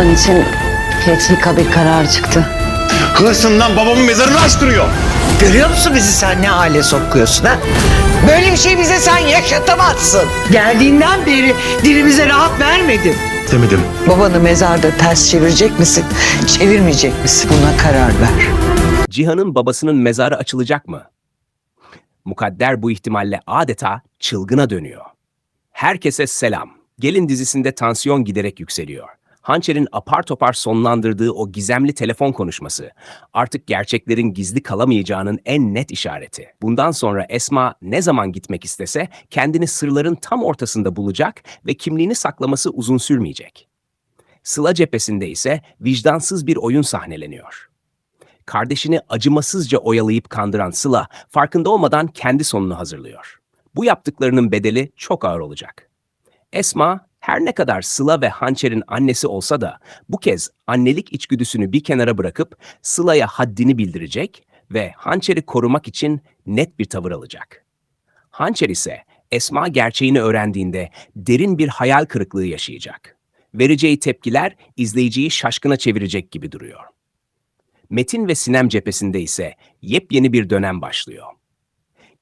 Baban için feci bir karar çıktı. Hırsından babamın mezarını açtırıyor. Görüyor musun bizi sen ne hale sokuyorsun ha? Böyle bir şey bize sen yaşatamazsın. Geldiğinden beri dilimize rahat vermedin. Demedim. Babanı mezarda ters çevirecek misin? Çevirmeyecek misin? Buna karar ver. Cihan'ın babasının mezarı açılacak mı? Mukadder bu ihtimalle adeta çılgına dönüyor. Herkese selam. Gelin dizisinde tansiyon giderek yükseliyor. Hançer'in apar topar sonlandırdığı o gizemli telefon konuşması artık gerçeklerin gizli kalamayacağının en net işareti. Bundan sonra Esma ne zaman gitmek istese kendini sırların tam ortasında bulacak ve kimliğini saklaması uzun sürmeyecek. Sıla cephesinde ise vicdansız bir oyun sahneleniyor kardeşini acımasızca oyalayıp kandıran Sıla farkında olmadan kendi sonunu hazırlıyor. Bu yaptıklarının bedeli çok ağır olacak. Esma her ne kadar Sıla ve Hançer'in annesi olsa da bu kez annelik içgüdüsünü bir kenara bırakıp Sıla'ya haddini bildirecek ve Hançer'i korumak için net bir tavır alacak. Hançer ise Esma gerçeğini öğrendiğinde derin bir hayal kırıklığı yaşayacak. Vereceği tepkiler izleyiciyi şaşkına çevirecek gibi duruyor. Metin ve Sinem cephesinde ise yepyeni bir dönem başlıyor.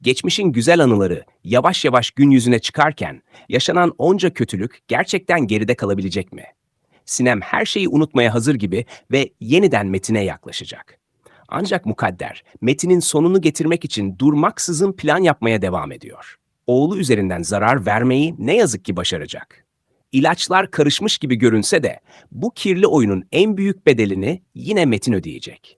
Geçmişin güzel anıları yavaş yavaş gün yüzüne çıkarken yaşanan onca kötülük gerçekten geride kalabilecek mi? Sinem her şeyi unutmaya hazır gibi ve yeniden Metin'e yaklaşacak. Ancak Mukadder, Metin'in sonunu getirmek için durmaksızın plan yapmaya devam ediyor. Oğlu üzerinden zarar vermeyi ne yazık ki başaracak. İlaçlar karışmış gibi görünse de bu kirli oyunun en büyük bedelini yine Metin ödeyecek.